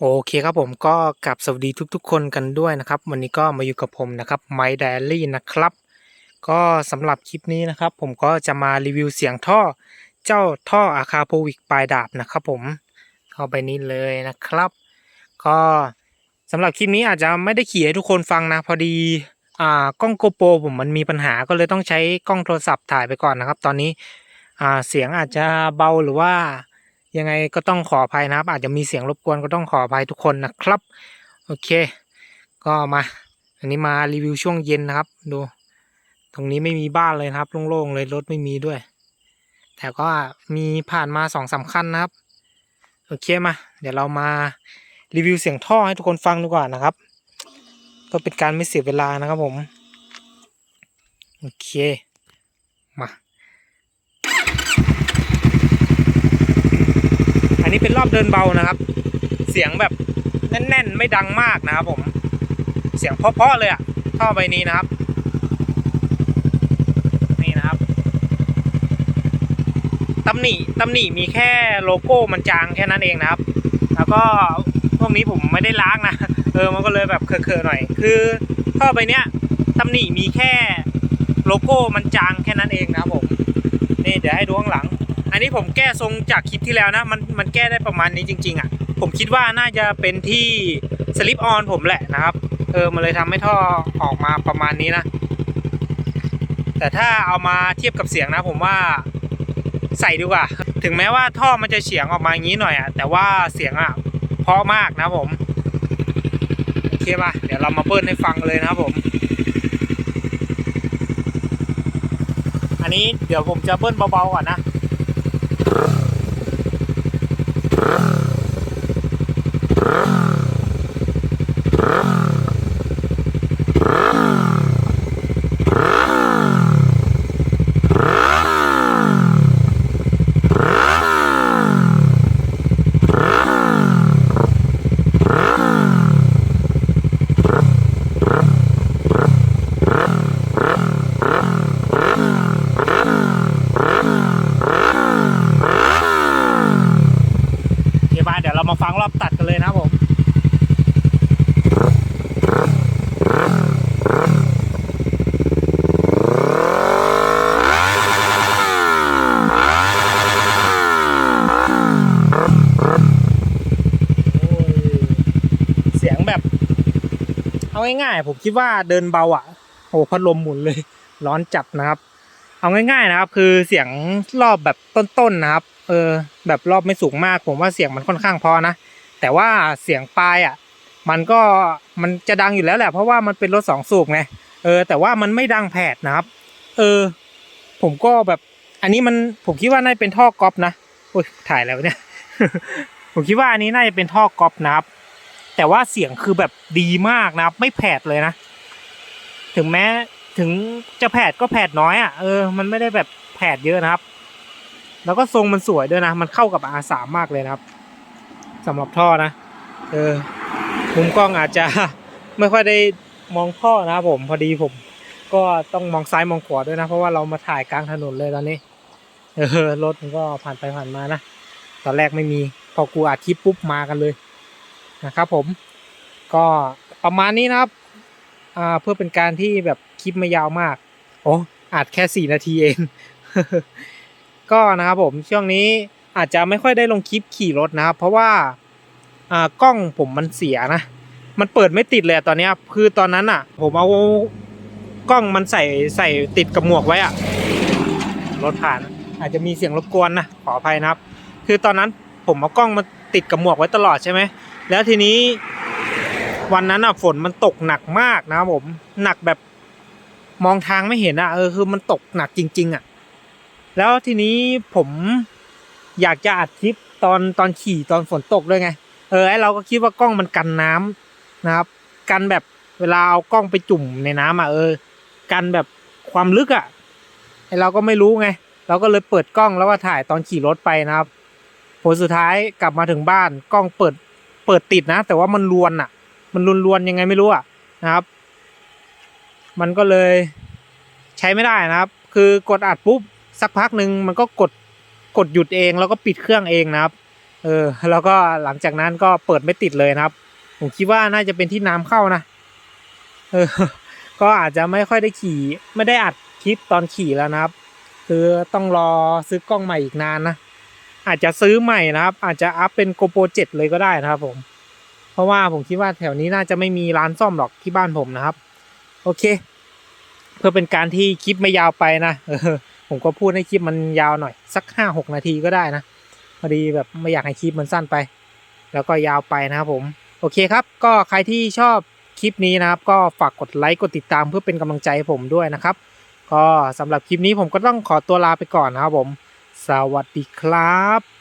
โอเคครับผมก็กลับสวัสดีทุกๆ คนกันด้วยนะครับ วันนี้ก็มาอยู่กับผมนะครับ My Diary นะครับ ก็สำหรับคลิปนี้นะครับ ผมก็จะมารีวิวเสียงท่อเจ้าท่ออาคาโพวิกปลายดาบนะครับผมเข้าไปนี้เลยนะครับ ก็สำหรับคลิปนี้อาจจะไม่ได้ขี่ให้ทุกคนฟังนะพอดีอ่ากล้องโกโปรผมมันมีปัญหาก็เลยต้องใช้กล้องโทรศัพท์ถ่ายไปก่อนนะครับ ตอนนี้อ่าเสียงอาจจะเบาหรือว่า ยังไงก็ต้องขออภัยนะครับ อาจจะมีเสียงรบกวนก็ต้องขออภัยทุกคนนะครับ โอเค ก็มา อันนี้มารีวิวช่วงเย็นนะครับ ดู ตรงนี้ไม่มีบ้านเลยนะครับโล่งๆเลยรถไม่มีด้วย แต่ก็มีผ่านมาสองสามคันนะครับ โอเคมา เดี๋ยวเรามารีวิวเสียงท่อให้ทุกคนฟังดีกว่านะครับ ก็เป็นการไม่เสียเวลานะครับผม โอเค มา อันนี้เป็นรอบเดินเบานะครับ เสียงแบบแน่นๆ ไม่ดังมากนะครับผม เสียงเพาะๆเลยอะท่อใบนี้นะครับ นี่นะครับตำหนิตำหนิมีแค่โลโก้มันจางแค่นั้นเองนะครับ แล้วก็พวกนี้ผมไม่ได้ล้างนะ เออมันก็เลยแบบเคอะๆหน่อย คือท่อใบเนี้ยตำหนิมีแค่โลโก้มันจางแค่นั้นเองนะครับผม นี่เดี๋ยวให้ดูข้างหลัง อันนี้ผมแก้ทรงจากคลิปที่แล้วนะ มันมันแก้ได้ประมาณนี้จริง ๆ อะ ผมคิดว่าน่าจะเป็นที่สลิปออนผมแหละนะครับ เออมันเลยทำให้ท่อออกมาประมาณนี้นะ แต่ถ้าเอามาเทียบกับเสียงนะ ผมว่าใส่ดีกว่า ถึงแม้ว่าท่อมันจะเฉียงออกมาอย่างนี้หน่อยอะ แต่ว่าเสียงอะเพราะมากนะผม โอเคป่ะ เดี๋ยวเรามาเบิ้ลให้ฟังเลยนะครับผม อันนี้เดี๋ยวผมจะเบิ้ลเบาๆก่อนนะ โอเคบ้าเดี๋ยวเรามาฟังรอบตัดกันเลยนะครับผม โอ้ยเสียงแบบ เอาง่ายๆผมคิดว่าเดินเบาอะโอ้พัดลมหมุนเลย ร้อนจัดนะครับ เอาง่ายๆนะครับ คือเสียงรอบแบบต้นๆนะครับ เออ แบบรอบไม่สูงมาก ผมว่าเสียงมันค่อนข้างพอนะ แต่ว่าเสียงปลายอะ มันก็มันจะดังอยู่แล้วแหละ เพราะว่ามันเป็นรถสองสูบไง เออ แต่ว่ามันไม่ดังแผดนะครับ เออ ผมก็แบบอันนี้มันผมคิดว่าน่าจะเป็นท่อก๊อปนะโอ้ยถ่ายแล้วเนี่ย ผมคิดว่าอันนี้น่าจะเป็นท่อก๊อปนะครับ แต่ว่าเสียงคือแบบดีมากนะครับ ไม่แผดเลยนะ ถึงแม้ถึงจะแผดก็แผดน้อยอะเออมันไม่ได้แบบแผดเยอะนะครับ แล้วก็ทรงมันสวยด้วยนะ มันเข้ากับ R3 มากเลยนะครับสำหรับท่อนะเออมุมกล้องอาจจะไม่ค่อยได้มองท่อนะครับผมพอดีผม ก็ต้องมองซ้ายมองขวาด้วยนะ เพราะว่าเรามาถ่ายกลางถนนเลยตอนนี้ เออรถมันก็ผ่านไปผ่านมานะตอนแรกไม่มีพอกูอัดคลิปปุ๊บมากันเลย นะครับผมก็ประมาณนี้นะครับอ่าเพื่อเป็นการที่แบบคลิปไม่ยาวมาก โอ้อัดแค่สี่นาทีเอง ก็นะครับผมช่วงนี้อาจจะไม่ค่อยได้ลงคลิปขี่รถนะครับ เพราะว่าอ่ากล้องผมมันเสียนะ มันเปิดไม่ติดเลยอะตอนเนี้ยคือตอนนั้นอะ ผมเอากล้องมันใส่ใส่ติดกับหมวกไว้อะรถผ่านอาจจะมีเสียงรบกวนนะขออภัยนะครับ คือตอนนั้นผมเอากล้องมาติดกับหมวกไว้ตลอดใช่ไหม แล้วทีนี้วันนั้นอะฝนมันตกหนักมากนะผมหนักแบบมองทางไม่เห็นอะเออคือมันตกหนักจริง ๆ อะ แล้วทีนี้ผมอยากจะอัดคลิปตอนตอนขี่ตอนฝนตกด้วยไง เออไอเราก็คิดว่ากล้องมันกันน้ำนะครับ กันแบบเวลาเอากล้องไปจุ่มในน้ำอะเออ กันแบบความลึกอะไอเราก็ไม่รู้ไง เราก็เลยเปิดกล้องแล้วว่าถ่ายตอนขี่รถไปนะครับผลสุดท้ายกลับมาถึงบ้านกล้องเปิด เปิดติดนะ แต่ว่ามันรวนอะ มันรวนๆยังไงไม่รู้อะนะครับ มันก็เลยใช้ไม่ได้นะครับ คือกดอัดปุ๊บสักพักหนึ่งมันก็กดกดหยุดเองแล้วก็ปิดเครื่องเองนะครับ เออ แล้วก็หลังจากนั้นก็เปิดไม่ติดเลยนะครับ ผมคิดว่าน่าจะเป็นที่น้ำเข้านะ เออ ก็อาจจะไม่ค่อยได้ขี่ไม่ได้อัดคลิปตอนขี่แล้วนะครับ คือต้องรอซื้อกล้องใหม่อีกนานนะ อาจจะซื้อใหม่นะครับ อาจจะอัพเป็น GoPro 7เลยก็ได้นะครับผม เพราะว่าผมคิดว่าแถวนี้น่าจะไม่มีร้านซ่อมหรอกที่บ้านผมนะครับ โอเค เพื่อเป็นการที่คลิปไม่ยาวไปนะผมก็พูดให้คลิปมันยาวหน่อย สักห้าหกนาทีก็ได้นะพอดีแบบไม่อยากให้คลิปมันสั้นไป แล้วก็ยาวไปนะครับผมโอเคครับ ก็ใครที่ชอบคลิปนี้นะครับ ก็ฝากกดไลค์กดติดตามเพื่อเป็นกำลังใจให้ผมด้วยนะครับ ก็สำหรับคลิปนี้ผมก็ต้องขอตัวลาไปก่อนนะครับผม สวัสดีครับ